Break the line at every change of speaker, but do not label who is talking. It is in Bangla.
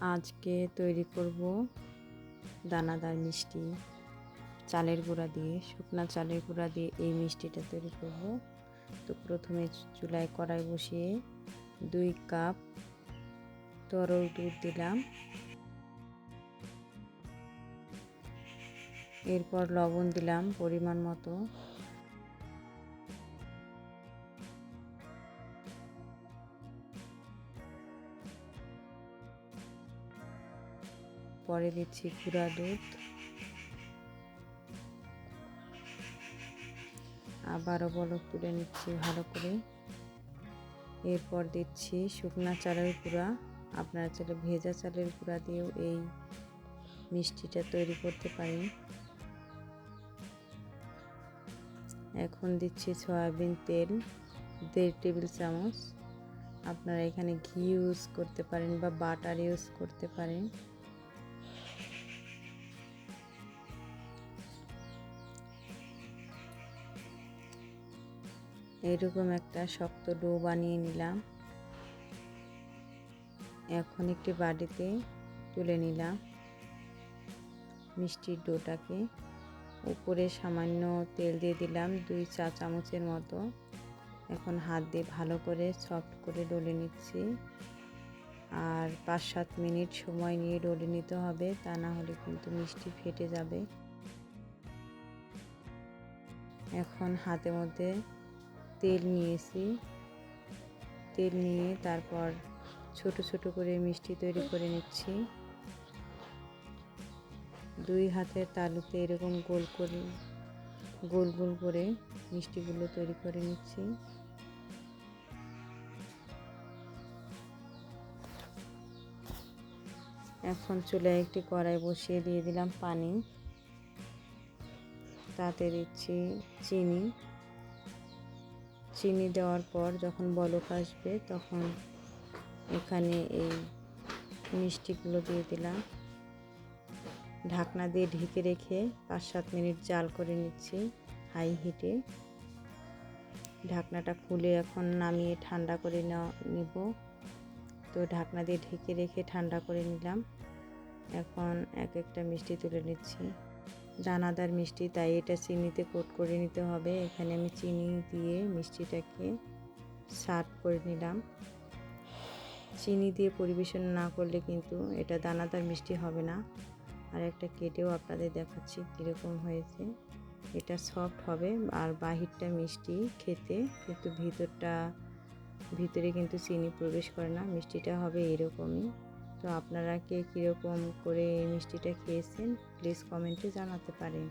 আজকে তৈরি করব দানাদার মিষ্টি, চালের গুঁড়া দিয়ে, শুকনা চালের গুঁড়া দিয়ে এই মিষ্টিটা তৈরি করব। তো প্রথমে চুলায় কড়াই বসিয়ে দুই কাপ তরল দুধ দিলাম। এরপর লবণ দিলাম পরিমাণ মতো। পরে দিচ্ছি গুঁড়া দুধ। আবারও বলক তুলে নিচ্ছি ভালো করে। এরপর দিচ্ছি শুকনা চালের গুঁড়া। আপনারা চাইলে ভেজা চালের গুঁড়া দিয়েও এই মিষ্টিটা তৈরি করতে পারেন। এখন দিচ্ছি সয়াবিন তেল, দেড় টেবিল চামচ। আপনারা এখানে ঘি ইউজ করতে পারেন বা বাটার ইউজ করতে পারেন। এরকম একটা শক্ত ডো বানিয়ে নিলাম। এখন একটি বাড়িতে তুলে নিলাম মিষ্টির ডোটাকে। উপরে সামান্য তেল দিয়ে দিলাম দুই চা চামচের মতো। এখন হাত দিয়ে ভালো করে সফট করে ডলে নিচ্ছি। আর পাঁচ সাত মিনিট সময় নিয়ে ডলে নিতে হবে, তা না হলে কিন্তু মিষ্টি ফেটে যাবে। এখন হাতের মধ্যে তেল নিয়েছি। তেল নিয়ে তারপর ছোট ছোট করে মিষ্টি তৈরি করে নিচ্ছি। দুই হাতের তালুতে এরকম গোল করে, গোল গোল করে মিষ্টিগুলো তৈরি করে নিচ্ছি। এখন চুলে একটি কড়াই বসিয়ে দিয়ে দিলাম পানি। তাতে দিচ্ছি চিনি। চিনি দেওয়ার পর যখন বলক আসবে, তখন এখানে এই মিষ্টিগুলো দিয়ে দিলাম। ঢাকনা দিয়ে ঢেকে রেখে পাঁচ সাত মিনিট জাল করে নিচ্ছি হাই হিটে। ঢাকনাটা খুলে এখন নামিয়ে ঠান্ডা করে নেব। তো ঢাকনা দিয়ে ঢেকে রেখে ঠান্ডা করে নিলাম। এখন এক একটা মিষ্টি তুলে নিচ্ছি। দানাদার মিষ্টি, তাই এটা চিনিতে কোট করে নিতে হবে। এখানে আমি চিনি দিয়ে মিষ্টিটাকে সার্ভ করে নিলাম। চিনি দিয়ে পরিবেশন না করলে কিন্তু এটা দানাদার মিষ্টি হবে না। আর একটা কেটেও আপনাদের দেখাচ্ছি কীরকম হয়েছে। এটা সফট হবে আর বাহিরটা মিষ্টি খেতে, কিন্তু ভিতরটা, ভিতরে কিন্তু চিনি প্রবেশ করে না। মিষ্টিটা হবে এরকমই। তো আপনারা কে কীরকম করে এই মিষ্টিটা খেয়েছেন প্লিজ কমেন্টে জানাতে পারেন।